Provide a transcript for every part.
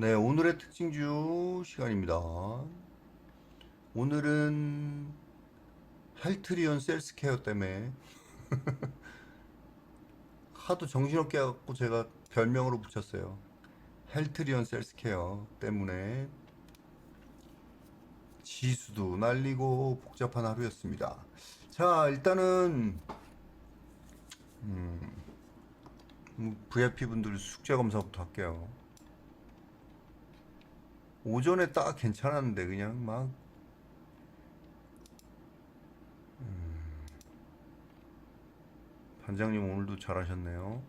네, 오늘의 특징주 시간입니다. 오늘은 헬트리온 셀스케어 때문에 하도 정신없게 해갖고 제가 별명으로 붙였어요. 헬트리온 셀스케어 때문에 지수도 날리고 복잡한 하루였습니다. 자, 일단은 음, VIP 분들 숙제 검사부터 할게요. 오전에 딱 괜찮았는데 그냥 막 음, 반장님 오늘도 잘하셨네요.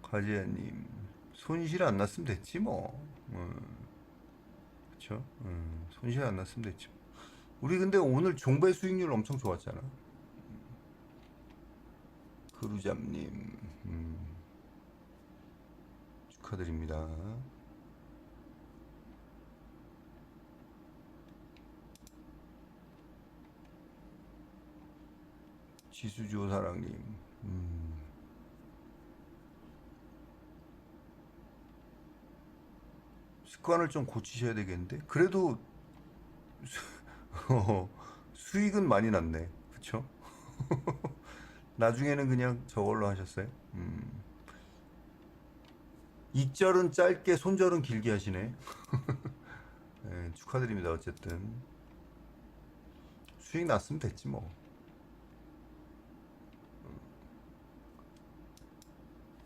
가지야님 손실 안 났으면 됐지 뭐. 음, 그쵸? 음, 손실 안 났으면 됐지. 우리 근데 오늘 종배 수익률 엄청 좋았잖아. 그루잡님 음, 축하드립니다. 지수조 사랑님 음, 습관을 좀 고치셔야 되겠는데 그래도 수, 어, 수익은 많이 났네 그쵸? 나중에는 그냥 저걸로 하셨어요? 음. 익절은 짧게 손절은 길게 하시네. 네, 축하드립니다 어쨌든. 수익 났으면 됐지 뭐.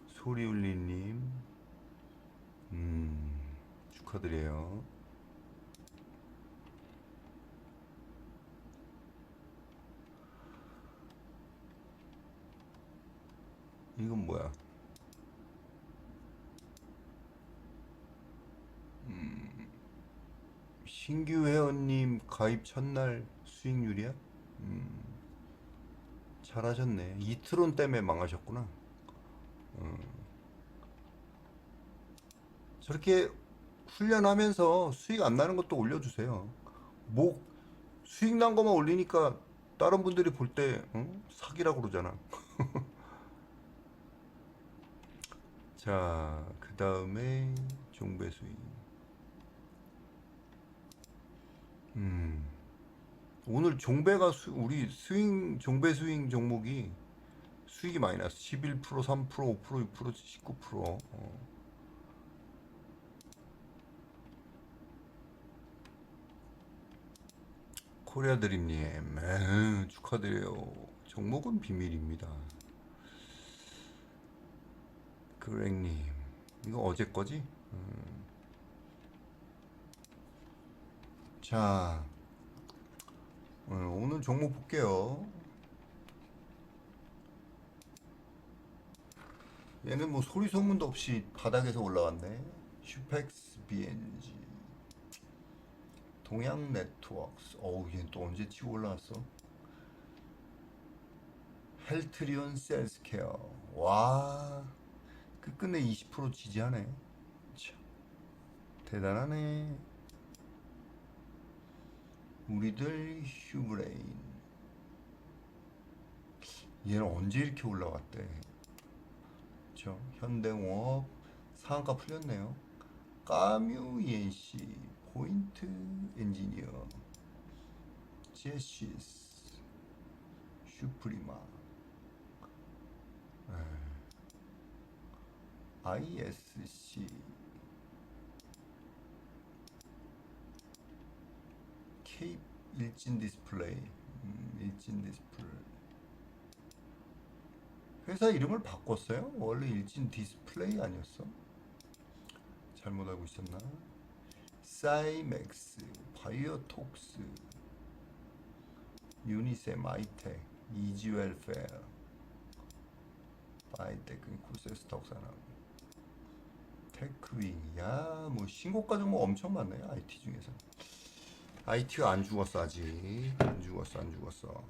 소리울리님 음, 축하드려요. 이건 뭐야? 음, 신규 회원님 가입 첫날 수익률이야? 음, 잘하셨네. 이트론 때문에 망하셨구나. 음. 저렇게 훈련하면서 수익 안 나는 것도 올려주세요. 뭐 수익 난 것만 올리니까 다른 분들이 볼때 사기라고 그러잖아. 자, 그 다음에 종배 수익. 음, 오늘 종배가 수, 우리 스윙, 종배 스윙 종목이 수익이 났어. 11%, 3%, 5%, 6%, 19%. 어. 코리아 드림님, 축하드려요. 종목은 비밀입니다. 그렉님, 이거 어제 거지? 음. 자, 어, 오늘 종목 볼게요. 얘는 뭐 소리 소문도 없이 바닥에서 올라왔네. 슈펙스 BNG. 동양 네트워크스. 어우, 얘는 또 언제 치고 올라왔어? 헬트리온 셀스케어. 와, 끝끝내 20% 지지하네. 참, 대단하네. 우리들 휴브레인. 얘는 언제 이렇게 올라왔대? 그쵸? 현대공업 상한가 풀렸네요. 까뮤 ENC 포인트 엔지니어 제시스 슈프리마 에, ISC 케이프 일진 디스플레이 음, 일진 디스플레이 회사 이름을 바꿨어요? 원래 일진 디스플레이 아니었어? 잘못 알고 있었나? 사이맥스, 바이오톡스, 유니셈, 아이텍, 이지웰페어, 세스톡 산업, 테크윙, 야, 뭐 신고가 종목 엄청 많네요, IT 중에서. IT가 안 죽었어 아직, 안 죽었어, 안 죽었어.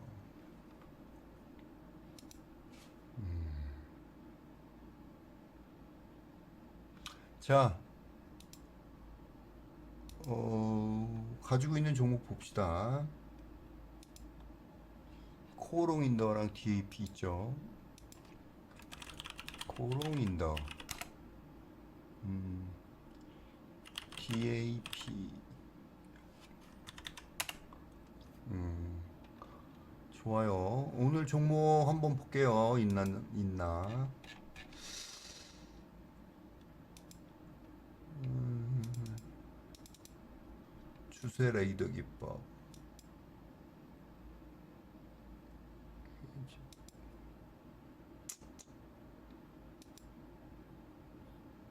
자, 어, 가지고 있는 종목 봅시다. 코오롱 인더랑 DAP 있죠. 포롱인더 음, DAP 음, 좋아요. 오늘 종목 한번 볼게요. 있나 있나? 음, 추세 레이더 기법.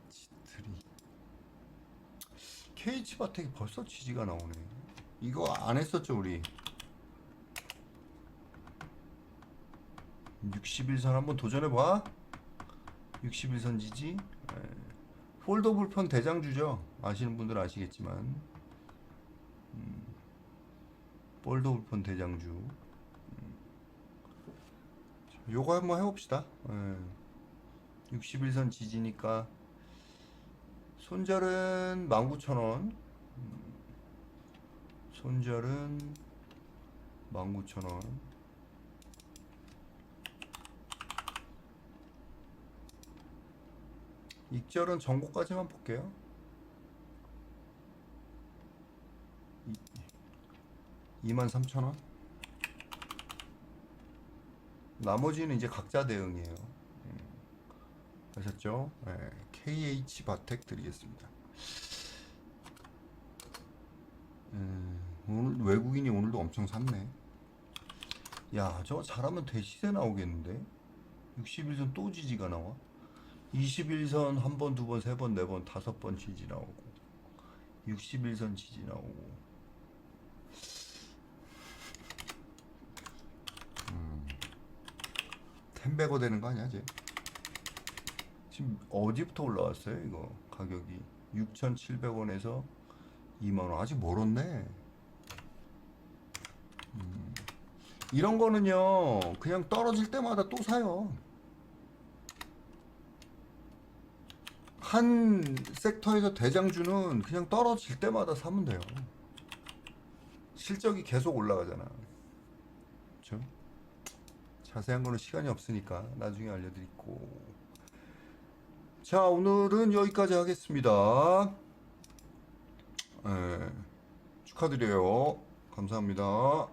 지트리. KH 바텍이 벌써 지지가 나오네. 이거 안 했었죠, 우리? 61선 한번 도전해 봐. 61선 지지. 예. 폴더블 편 대장주죠. 아시는 분들 아시겠지만. 음, 폴더블 편 대장주. 음. 자, 요거 한번 해봅시다. 예. 61선 지지니까 손절은 19,000원. 음, 손절은 19,000원. 익절은 전고까지만 볼게요. 23,000원. 나머지는 이제 각자 대응이에요. 음, 아셨죠? 네, KH 바텍 드리겠습니다. 음, 오늘 외국인이 오늘도 엄청 샀네. 야, 저거 잘하면 대시세 나오겠는데? 61선 또 지지가 나와? 21선 한 번, 두 번, 세 번, 네 번, 다섯 번 지지 나오고 61선 지지 나오고 음, 텐베거 되는 거 아니야, 쟤? 지금 어디부터 올라왔어요, 이거 가격이 6,700원에서 2만원 아직 멀었네. 음, 이런 거는요, 그냥 떨어질 때마다 또 사요. 한 섹터에서 대장주는 그냥 떨어질 때마다 사면 돼요. 실적이 계속 올라가잖아. 그렇죠? 자세한 거는 시간이 없으니까 나중에 알려드리고. 자, 오늘은 여기까지 하겠습니다. 예, 축하드려요. 감사합니다.